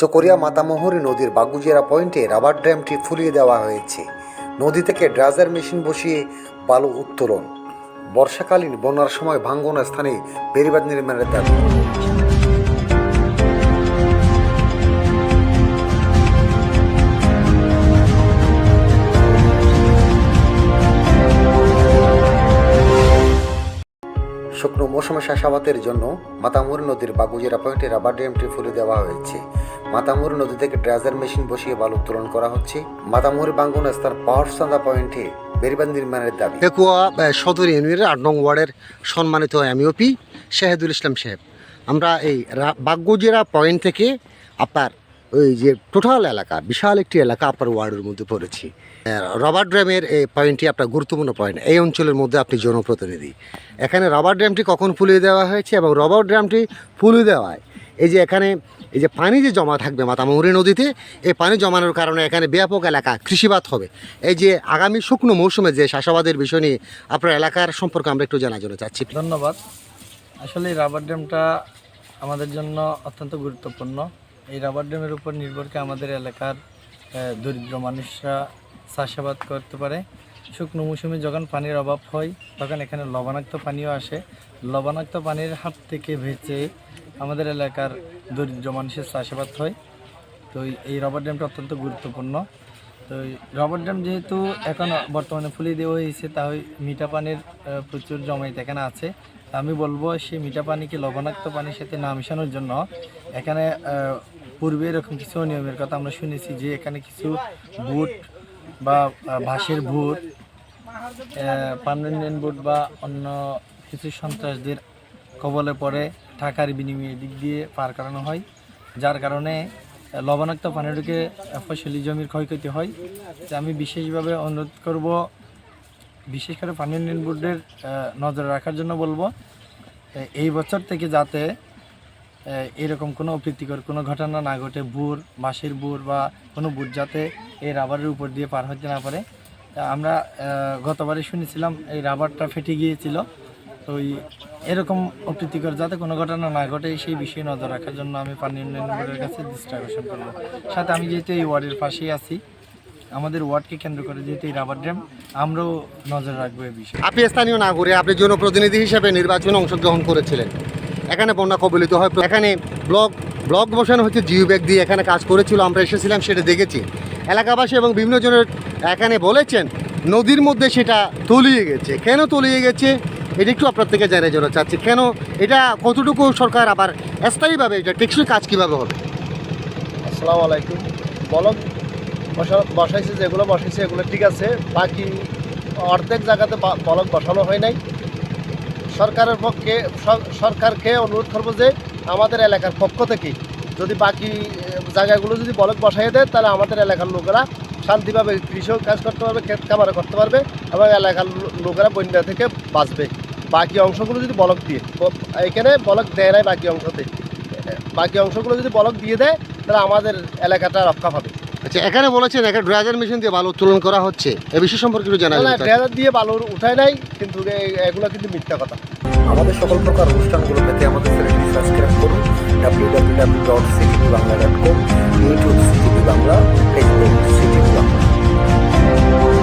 চকরিয়া মাতামোহরী নদীর বাগুজিয়ারা পয়েন্টে রাবার ড্যামটি ফুলিয়ে দেওয়া হয়েছে। নদী থেকে ড্রাজার মেশিন বসিয়ে বালু উত্তোলন। বর্ষাকালীন বন্যার সময় ভাঙ্গন স্থানে বেড়িবাঁধ নির্মাণের দাবি। শুকনো মৌসুমে চাষাবাদের জন্য মাতামুরি নদীর বাগুজেরা পয়েন্টে রাবার ড্যামটি ফুলে দেওয়া হয়েছে। মাতামুরি নদী থেকে ড্রাজার মেশিন বসিয়ে বালু উত্তোলন করা হচ্ছে। মাতামুরি বাঙ্গন স্থান পাহাড়সান্দা পয়েন্টে বেরিবাঁধ নির্মাণের দাবি। একুয়া সদর ইউনিয়নের আট নং ওয়ার্ডের সম্মানিত এমইওপি শাহেদুল ইসলাম সাহেব। আমরা এই বাগ্যজিরা পয়েন্ট থেকে আপনার ওই যে টোটাল এলাকা, বিশাল একটি এলাকা আপনার ওয়ার্ডের মধ্যে পড়েছি। রবার ড্যামের এই পয়েন্টটি আপনার গুরুত্বপূর্ণ পয়েন্ট। এই অঞ্চলের মধ্যে আপনি জনপ্রতিনিধি। এখানে রবার ড্যামটি কখন ফুলিয়ে দেওয়া হয়েছে এবং রবার ড্যামটি ফুলিয়ে দেওয়ায় এই যে এখানে এই যে পানি যে জমা থাকবে মাতামুহুরি নদীতে, এই পানি জমানোর কারণে এখানে ব্যাপক এলাকা কৃষিবাদ হবে। এই যে আগামী শুকনো মৌসুমে যে চাষাবাদের বিষয় নিয়ে আপনার এলাকার সম্পর্কে আমরা একটু জানার জন্য চাচ্ছি ধন্যবাদ। আসলে রাবার ড্যামটা আমাদের জন্য অত্যন্ত গুরুত্বপূর্ণ। এই রাবার ড্যামের উপর নির্ভর করে আমাদের এলাকার দরিদ্র মানুষরা চাষাবাদ করতে পারে। শুকনো মৌসুমে যখন পানির অভাব হয়, তখন এখানে লবণাক্ত পানিও আসে। লবণাক্ত পানির হাত থেকে বেঁচে আমাদের এলাকার দরিদ্র মানুষের চাষাবাদ হয়। তো এই- রবার ড্যামটা অত্যন্ত গুরুত্বপূর্ণ। তো রবার ড্যাম যেহেতু এখন বর্তমানে ফুলিয়ে দেওয়া হয়েছে তা ওই মিঠা পানির প্রচুর জমাইত এখানে আছে। আমি বলব, সেই মিঠা পানিকে লবণাক্ত পানির সাথে না মিশানোর জন্য এখানে পূর্বে এরকম কিছু নিয়মের কথা আমরা শুনেছি যে এখানে কিছু বুট বা বাঁশের বুট পার্মানেন্ট বুট বা অন্য কিছু সন্ত্রাসদের কবলে পড়ে টাকার বিনিময়ে দিক দিয়ে পার করানো হয়, যার কারণে লবণাক্ত পানি ঢুকে ফসলি জমির ক্ষয়ক্ষতি হয়। আমি বিশেষভাবে অনুরোধ করব, বিশেষ করে পানি উন্নয়ন বোর্ডের নজরে রাখার জন্য বলব এই বছর থেকে যাতে এরকম কোনো অপ্রীতিকর কোনো ঘটনা না ঘটে, বুর বাঁশের বুর বা কোনো বুট যাতে এই রাবারের উপর দিয়ে পার হতে না পারে। আমরা গতবারে শুনেছিলাম, এই রাবারটা ফেটে গিয়েছিল। ওই এরকম অপ্রীতিকর যাতে কোনো ঘটনা না ঘটে, সেই বিষয়ে নজর রাখার জন্য আমি পানি উন্নয়ন বোর্ডের কাছে আকর্ষণ করব। সাথে আমি যেহেতু এই ওয়ার্ডের পাশেই আছি, আমাদের ওয়ার্ডকে কেন্দ্র করে যেহেতু এই রাবার ড্যাম আমরাও নজর রাখব এই বিষয়ে। আপনি স্থানীয় নাগরিক, আপনি জনপ্রতিনিধি হিসেবে নির্বাচনে অংশগ্রহণ করেছিলেন। এখানে বন্যা কবলিত হয়, এখানে ব্লক ব্লক বসানো হচ্ছে জিও ব্যাগ দিয়ে এখানে কাজ করেছিল, আমরা এসেছিলাম, সেটা দেখেছি। এলাকাবাসী এবং বিভিন্ন জনের এখানে বলেছেন, নদীর মধ্যে সেটা তলিয়ে গেছে। কেন তলিয়ে গেছে? এটা একটু আপনার থেকে জন্য চাচ্ছি। কেন এটা কতটুকু সরকার আবার স্থায়ীভাবে এটা টেকসই কাজ কীভাবে হবে? আসসালামু আলাইকুম। বলক বসা বসাইছে যেগুলো বসাইছে এগুলো ঠিক আছে, বাকি অর্ধেক জায়গাতে বলক বসানো হয় নাই। সরকারের পক্ষে সরকারকে অনুরোধ করব যে আমাদের এলাকার পক্ষ থেকে যদি বাকি জায়গাগুলো যদি বলক বসাই দেয়, তাহলে আমাদের এলাকার লোকেরা শান্তিভাবে কৃষক কাজ করতে পারবে, ক্ষেত খামারে করতে পারবে এবং এলাকার লোকেরা বন্যা থেকে বাঁচবে। বাকি অংশগুলো যদি বলক দিয়ে এখানে বলক দেয় নাই বাকি অংশতে। বাকি অংশগুলো যদি বলক দিয়ে দেয় তাহলে আমাদের এলাকাটা রক্ষা পাবে। আচ্ছা এখানে বলেছেন এখানে ড্রাইজার মেশিন দিয়ে বালু উত্তোলন করা হচ্ছে। এ বিষয় সম্পর্কে একটু জানা না যাবে ড্রেজার দিয়ে বালুর উঠায় নাই কিন্তু এগুলো কিন্তু মিথ্যা কথা। আমাদের সকল প্রকার অনুষ্ঠানগুলো পেতে আমাদের চ্যানেলটি সাবস্ক্রাইব করুন। W W W dot CTV Bangla dot com YouTube CTV Bangla Facebook CTV Bangla.